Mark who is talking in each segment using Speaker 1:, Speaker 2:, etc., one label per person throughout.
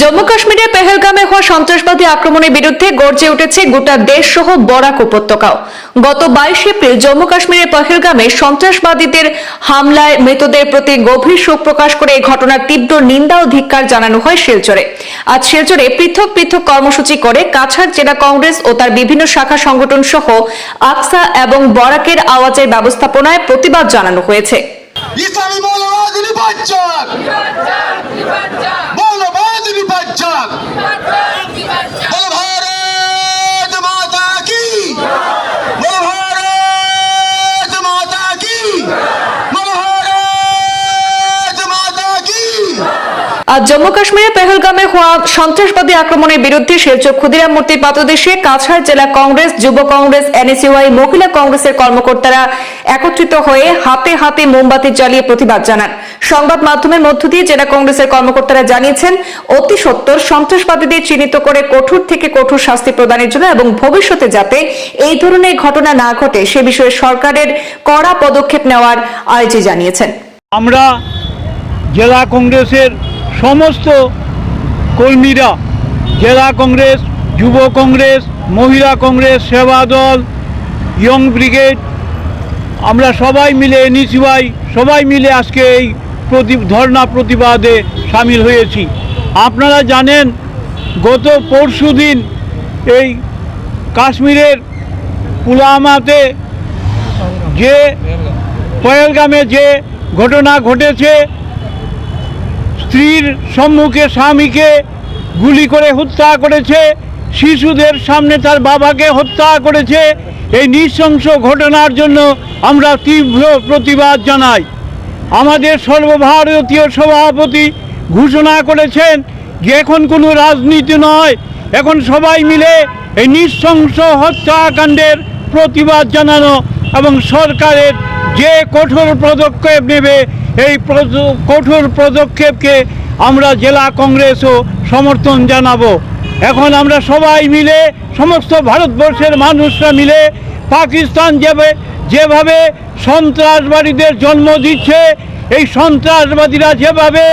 Speaker 1: জম্মু কাশ্মীরের পেহেলগামে হওয়া সন্ত্রাসবাদী আক্রমণের বিরুদ্ধে গর্জে উঠেছে গোটা দেশ সহ বরাক উপত্যকাও। গত বাইশ এপ্রিল জম্মু কাশ্মীরের পেহেলগামে সন্ত্রাসবাদীদের হামলায় মৃতদের প্রতি গভীর শোক প্রকাশ করে এই ঘটনার তীব্র নিন্দা ও ধিক্কার জানানো হয় শিলচরে। আজ শিলচরে পৃথক পৃথক কর্মসূচি করে কাছাড় জেলা কংগ্রেস ও তার বিভিন্ন শাখা সংগঠন সহ আকসা এবং বরাকের আওয়াজের ব্যবস্থাপনায় প্রতিবাদ জানানো হয়েছে।
Speaker 2: ইসলামী মৌলবাদ মৌলবাদ নির্বাচন
Speaker 1: আজ জম্মু কাশ্মীরের পেহেলগামে হওয়া সন্ত্রাসবাদী আক্রমণের বিরুদ্ধে শিলচর ক্ষুদিরাম মূর্তি পাদদেশে কাছাড় জেলা কংগ্রেস, যুব কংগ্রেস, এনএসইউআই, মহিলা কংগ্রেসের কর্মকর্তারা একত্রিত হয়ে হাতে হাতে মোমবাতি জ্বালিয়ে প্রতিবাদ জানান। সংবাদ মাধ্যমের মধ্য দিয়ে জেলা কংগ্রেসের কর্মকর্তারা জানিয়েছেন, অতি সত্বর সন্ত্রাসবাদীদের চিহ্নিত করে কঠোর থেকে কঠোর শাস্তি প্রদানের জন্য এবং ভবিষ্যতে যাতে এই ধরনের ঘটনা না ঘটে, সে বিষয়ে সরকারের কড়া পদক্ষেপ নেওয়ার আর্জি জানিয়েছেন।
Speaker 3: আমরা জেলা কংগ্রেসের সমস্ত কর্মীরা, জেলা কংগ্রেস, যুব কংগ্রেস, মহিলা কংগ্রেস, সেবা দল, ইয়ং ব্রিগেড, আমরা সবাই মিলে এনইসিওয়াই সবাই মিলে আজকে এই প্রতি, ধর্ণা প্রতিবাদে সামিল হয়েছি। আপনারা জানেন, গত পরশু দিন এই কাশ্মীরের পুলামাতে যে পয়েলগামে যে ঘটনা ঘটেছে স্ত্রীর সম্মুখে স্বামীকে গুলি করে হত্যা করেছে, শিশুদের সামনে তার বাবাকে হত্যা করেছে। এই নৃশংস ঘটনার জন্য আমরা তীব্র প্রতিবাদ জানাই। আমাদের সর্বভারতীয় সভাপতি ঘোষণা করেছেন যে এখন কোনো রাজনীতি নয়। এখন সবাই মিলে এই নৃশংস হত্যাকাণ্ডের প্রতিবাদ জানানো এবং সরকারের যে কঠোর পদক্ষেপ নেবে এই কঠোর পদক্ষেপকে আমরা জেলা কংগ্রেসও সমর্থন জানাব। এখন আমরা সবাই মিলে, সমস্ত ভারতবর্ষের মানুষরা মিলে পাকিস্তান যেভাবে যেভাবে সন্ত্রাসবাদীদের জন্ম দিচ্ছে, এই সন্ত্রাসবাদীরা যেভাবে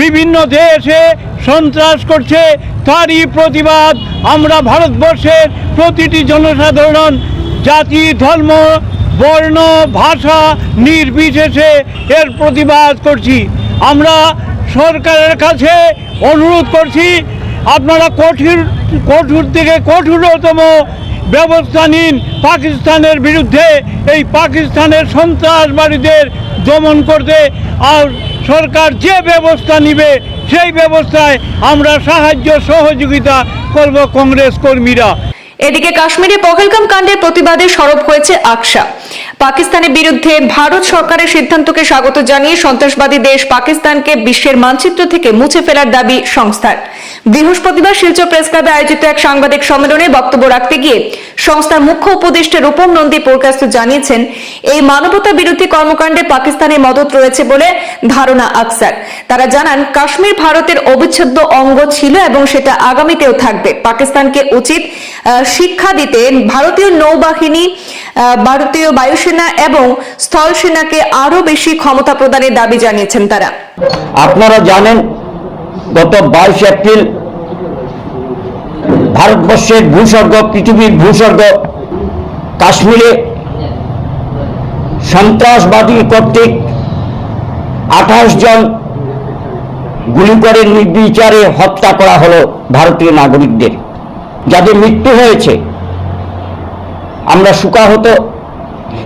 Speaker 3: বিভিন্ন দেশে সন্ত্রাস করছে, তারই প্রতিবাদ আমরা ভারতবর্ষের প্রতিটি জনসাধারণ, জাতি, ধর্ম বর্ণ, ভাষা নির্বিশেষে এর প্রতিবাদ করছি। আমরা সরকারের কাছে অনুরোধ করছি, আপনারা কঠিন, কঠোর থেকে কঠোরতম ব্যবস্থা নিন। পাকিস্তানের বিরুদ্ধে এই পাকিস্তানের সন্ত্রাসবাদীদের দমন করতে আর সরকার যে ব্যবস্থা নিবে, সেই ব্যবস্থায় আমরা সাহায্য, সহযোগিতা করব কংগ্রেস কর্মীরা।
Speaker 1: এদিকে কাশ্মীরে পহেলগাম কাণ্ডের প্রতিবাদে সরব হয়েছে আকসা। পাকিস্তানের বিরুদ্ধে ভারত সরকারের সিদ্ধান্তকে স্বাগত জানিয়ে সন্ত্রাসবাদী দেশ পাকিস্তানকে বিশ্বের মানচিত্র থেকে মুছে ফেলার দাবি সংস্থার। বৃহস্পতিবার শিলচর প্রেস ক্লাবে আয়োজিত এক সাংবাদিক সম্মেলনে বক্তব্য রাখতে গিয়ে সংস্থার মুখ্য উপদেষ্টা রূপম নন্দী প্রকাশ জানিয়েছেন, এই মানবতা বিরোধী কর্মকাণ্ডে পাকিস্তানের মদত রয়েছে বলে ধারণা আকসার। তারা জানান, কাশ্মীর ভারতের অবিচ্ছেদ্য অঙ্গ ছিল এবং সেটা আগামীতেও থাকবে। পাকিস্তানকে উচিত শিক্ষা দিতে ভারতীয় নৌবাহিনী ভারতীয় বায়ুসেনা এবং স্থল সেনাকে আরও বেশি ক্ষমতা প্রদানের দাবি জানিয়েছেন তারা।
Speaker 4: আপনারা জানেন, গত বাইশ এপ্রিল ভারতবর্ষের ভূস্বর্গ, পৃথিবীর ভূস্বর্গ, কাশ্মীরে সন্ত্রাসবাদী কর্তৃক আঠাশ জন গুলি করে নির্বিচারে হত্যা করা হলো ভারতীয় নাগরিকদের। যাদের মৃত্যু হয়েছে, আমরা সুকাহত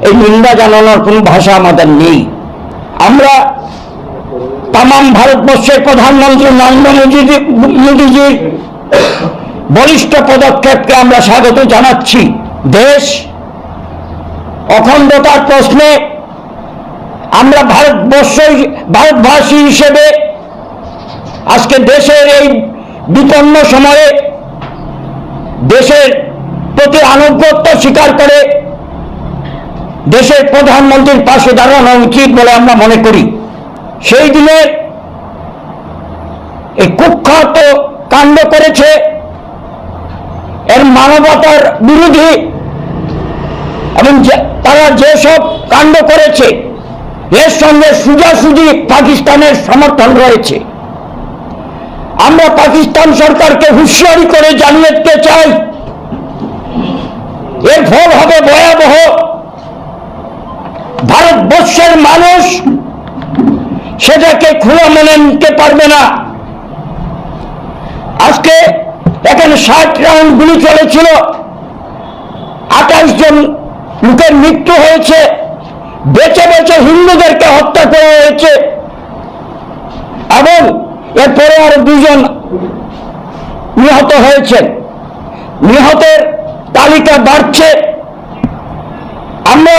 Speaker 4: এই নিন্দা জানানোর কোনো ভাষা আমাদের নেই। আমরা তাম ভারতবর্ষের প্রধানমন্ত্রী নরেন্দ্র মোদী মোদীজির বলিষ্ঠ পদক্ষেপকে আমরা স্বাগত জানাচ্ছি। দেশ অখণ্ডতার প্রশ্নে আমরা ভারতবর্ষ ভারতবাসী হিসেবে আজকে দেশের এই বিপন্ন সময়ে দেশের প্রতি আনুগত্য স্বীকার করে দেশের প্রধানমন্ত্রীর পাশে দাঁড়ানো উচিত বলে আমরা মনে করি। সেই দিনে এই কুখ্যাত কাণ্ড করেছে এর মানবতার বিরোধী এবং তারা যেসব কাণ্ড করেছে, এর সঙ্গে সোজাসুজি পাকিস্তানের সমর্থন রয়েছে। আমরা পাকিস্তান সরকারকে হুঁশিয়ারি করে জানিয়ে চাই, এর ফল হবে ভয়াবহ ভারতবর্ষের মানুষ সেটাকে খোলা মেনে নিতে পারবে না। আজকে এখানে ষাট রাউন্ড গুলি চলেছিল। আঠাশ জন লোকের মৃত্যু হয়েছে। বেঁচে বেঁচে হিন্দুদেরকে হত্যা করা হয়েছে। এবং এরপরে আরও দুজন নিহত হয়েছেন নিহতের তালিকা বাড়ছে। আমরা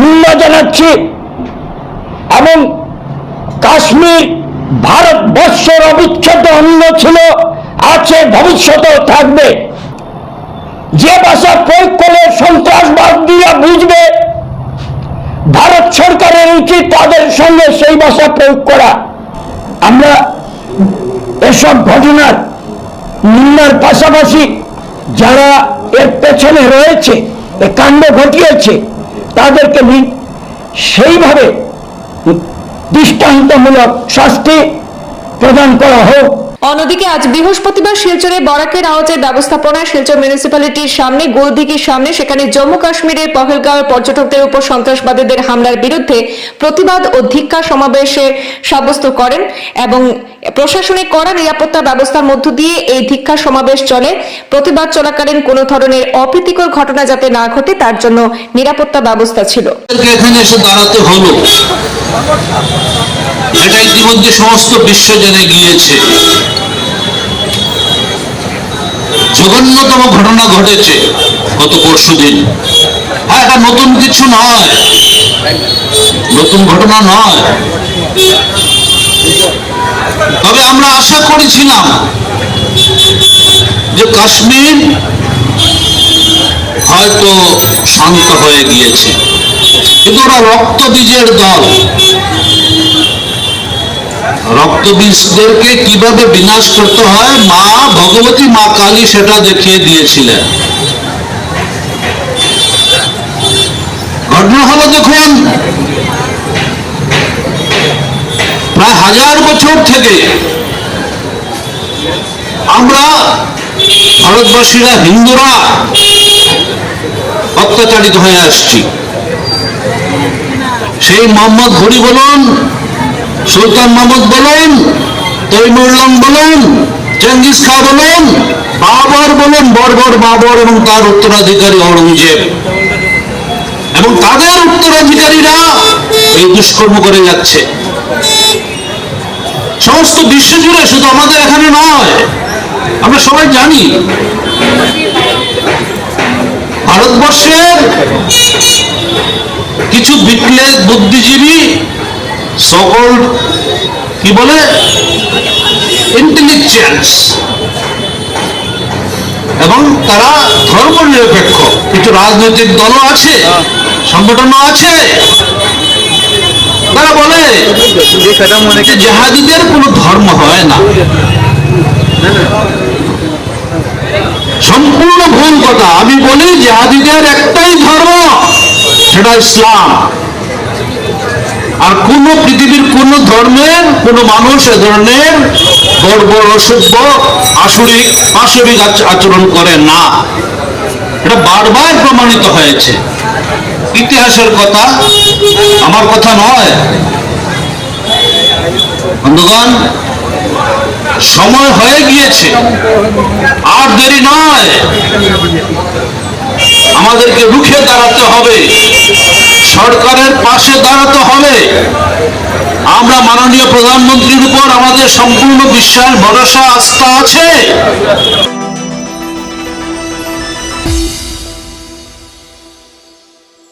Speaker 4: নিন্দা জানাচ্ছি এবং কাশ্মীর ভারতবর্ষের অবিচ্ছেদ্য অঙ্গ ছিল আছে ভবিষ্যতেও থাকবে। যে ভাষা প্রয়োগ করলে সন্ত্রাসবাদ দিয়ে বুঝবে, ভারত সরকারের উচিত তাদের সঙ্গে সেই ভাষা প্রয়োগ করা। আমরা এসব ঘটনার নিন্দার পাশাপাশি যারা এর পেছনে রয়েছে কাণ্ড ঘটিয়েছে তাদেরকে সেইভাবে দৃষ্টান্তমূলক শাস্তি প্রদান করা হোক।
Speaker 1: অন্যদিকে আজ বৃহস্পতিবার শিলচরে বরাকের আওয়াজের ব্যবস্থাপনায় শিলচর মিউনিসিপ্যালিটির সামনে, গোলদিঘির সামনে, সেখানে জম্মু কাশ্মীরের পহেলগাঁওয়ের পর্যটকদের উপর সন্ত্রাসবাদীদের হামলার বিরুদ্ধে প্রতিবাদ ও ধিক্কার সমাবেশে সাব্যস্ত করেন এবং প্রশাসনিক কড়া নিরাপত্তা ব্যবস্থার মধ্য দিয়ে এই ধিক্কার সমাবেশ চলে। প্রতিবাদ চলাকালীন কোনো ধরনের অপ্রীতিকর ঘটনা যাতে না ঘটে, তার জন্য নিরাপত্তা ব্যবস্থা ছিল।
Speaker 5: এটা ইতিমধ্যে সমস্ত বিশ্ব জেনে গিয়েছে। জঘন্যতম ঘটনা ঘটেছে গত পরশু দিন। হ্যাঁ এটা নতুন কিছু নয়। নতুন ঘটনা নয়। তবে আমরা আশা করেছিলাম যে কাশ্মীর হয়তো শান্ত হয়ে গিয়েছে। কিন্তু ওরা রক্ত বীজের দল। রক্ত বীজদেরকে কীভাবে বিনাশ করতে হয়? মা ভগবতী মা কালী সেটা দেখিয়ে দিয়েছিলেন। ঘটনা হলো দেখুন, প্রায় হাজার বছর থেকে আমরা ভারতবাসীরা, হিন্দুরা অত্যাচারিত হয়ে আসছি। সেই মোহাম্মদ ঘড়ি বলুন সুলতান মাহমুদ বলুন তৈমুরলং বলুন, চেঙ্গিস খা বলুন, বাবর বলুন, বর্বর বাবর এবং তার উত্তরাধিকারী অরঙ্গজেব এবং তাদের উত্তরাধিকারীরা এই দুষ্কর্ম করে যাচ্ছে। সমস্ত বিশ্ব জুড়ে শুধু আমাদের এখানে নয়, আমরা সবাই জানি, ভারতবর্ষের কিছু বিপ্লব বুদ্ধিজীবী কি বলে? ইন্টেলিজেন্স এবং তারা ধর্ম নিরপেক্ষ কিছু রাজনৈতিক দলও আছে, সংগঠনও আছে। তারা বলে যে কোনো ধর্ম হয় না। সম্পূর্ণ ভুল কথা। আমি বলি, জেহাদিদের একটাই ধর্ম, সেটা ইসলাম। আর কোন পৃথিবীর কোন ধর্মের, কোন মানুষ এ ধরনের বর্বর অসভ্য আসরিক পাশবিক আচ- আচরণ করে না। এটা বারবার প্রমাণিত হয়েছে। ইতিহাসের কথা আমার কথা নয়। বন্ধুগণ, সময় হয়ে গিয়েছে। আর দেরি নয়। আমাদেরকে রুখে দাঁড়াতে হবে। সরকারের পাশে দাঁড়াতে হবে। আমরা মাননীয় প্রধানমন্ত্রীর উপর আমাদের সম্পূর্ণ বিশ্বাস ভরসা আস্থা আছে।